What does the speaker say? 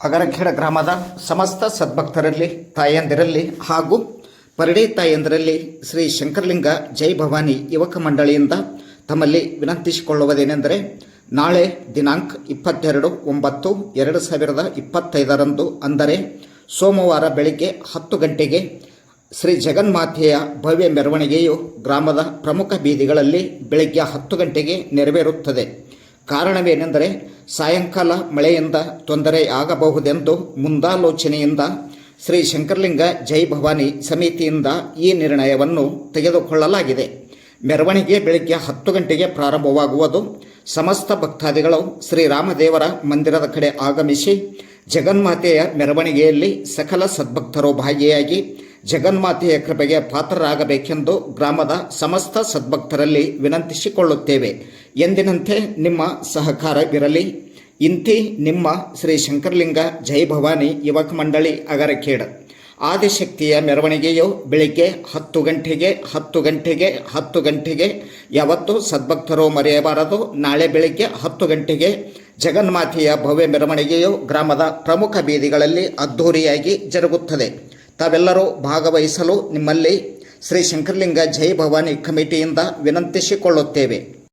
ಅಗರಖೇಡ ಗ್ರಾಮದ ಸಮಸ್ತ ಸದ್ಭಕ್ತರಲ್ಲಿ, ತಾಯಂದಿರಲ್ಲಿ ಹಾಗೂ ಪರಡಿ ತಾಯಂದಿರಲ್ಲಿ ಶ್ರೀ ಶಂಕರಲಿಂಗ ಜೈ ಭವಾನಿ ಯುವಕ ಮಂಡಳಿಯಿಂದ ತಮ್ಮಲ್ಲಿ ವಿನಂತಿಸಿಕೊಳ್ಳುವುದೇನೆಂದರೆ, ನಾಳೆ ದಿನಾಂಕ ಇಪ್ಪತ್ತೆರಡು ಒಂಬತ್ತು ಎರಡು ಸಾವಿರದ ಇಪ್ಪತ್ತೈದರಂದು ಅಂದರೆ ಸೋಮವಾರ ಬೆಳಗ್ಗೆ ಹತ್ತು ಗಂಟೆಗೆ ಶ್ರೀ ಜಗನ್ಮಾತೆಯ ಭವ್ಯ ಮೆರವಣಿಗೆಯು ಗ್ರಾಮದ ಪ್ರಮುಖ ಬೀದಿಗಳಲ್ಲಿ ಬೆಳಗ್ಗೆ ಹತ್ತು ಗಂಟೆಗೆ ನೆರವೇರುತ್ತದೆ. ಕಾರಣವೇನೆಂದರೆ ಸಾಯಂಕಾಲ ಮಳೆಯಿಂದ ತೊಂದರೆ ಆಗಬಹುದೆಂದು ಮುಂದಾಲೋಚನೆಯಿಂದ ಶ್ರೀ ಶಂಕರಲಿಂಗ ಜೈ ಭವಾನಿ ಸಮಿತಿಯಿಂದ ಈ ನಿರ್ಣಯವನ್ನು ತೆಗೆದುಕೊಳ್ಳಲಾಗಿದೆ. ಮೆರವಣಿಗೆ ಬೆಳಗ್ಗೆ ಹತ್ತು ಗಂಟೆಗೆ ಪ್ರಾರಂಭವಾಗುವುದು. ಸಮಸ್ತ ಭಕ್ತಾದಿಗಳು ಶ್ರೀರಾಮದೇವರ ಮಂದಿರದ ಕಡೆ ಆಗಮಿಸಿ ಜಗನ್ಮಾತೆಯ ಮೆರವಣಿಗೆಯಲ್ಲಿ ಸಕಲ ಸದ್ಭಕ್ತರು ಭಾಗಿಯಾಗಿ ಜಗನ್ಮಾತೆಯ ಕೃಪೆಗೆ ಪಾತ್ರರಾಗಬೇಕೆಂದು ಗ್ರಾಮದ ಸಮಸ್ತ ಸದ್ಭಕ್ತರಲ್ಲಿ ವಿನಂತಿಸಿಕೊಳ್ಳುತ್ತೇವೆ. ಎಂದಿನಂತೆ ನಿಮ್ಮ ಸಹಕಾರವಿರಲಿ ಇಂತಿ ನಿಮ್ಮ ಶ್ರೀ ಶಂಕರಲಿಂಗ ಜೈ ಭವಾನಿ ಯುವಕ ಮಂಡಳಿ ಅಗರಖೇಡ್. ಆದಿಶಕ್ತಿಯ ಮೆರವಣಿಗೆಯು ಬೆಳಿಗ್ಗೆ ಹತ್ತು ಗಂಟೆಗೆ ಹತ್ತು ಗಂಟೆಗೆ ಹತ್ತು ಗಂಟೆಗೆ ಯಾವತ್ತೂ ಸದ್ಭಕ್ತರು ಮರೆಯಬಾರದು. ನಾಳೆ ಬೆಳಿಗ್ಗೆ ಹತ್ತು ಗಂಟೆಗೆ ಜಗನ್ಮಾತೆಯ ಭವ್ಯ ಮೆರವಣಿಗೆಯು ಗ್ರಾಮದ ಪ್ರಮುಖ ಬೀದಿಗಳಲ್ಲಿ ಅದ್ಧೂರಿಯಾಗಿ ಜರುಗುತ್ತದೆ. ತಾವೆಲ್ಲರೂ ಭಾಗವಹಿಸಲು ನಿಮ್ಮಲ್ಲಿ ಶ್ರೀ ಶಂಕರಲಿಂಗ ಜೈ ಭವಾನಿ ಕಮಿಟಿಯಿಂದ ವಿನಂತಿಸಿಕೊಳ್ಳುತ್ತೇವೆ.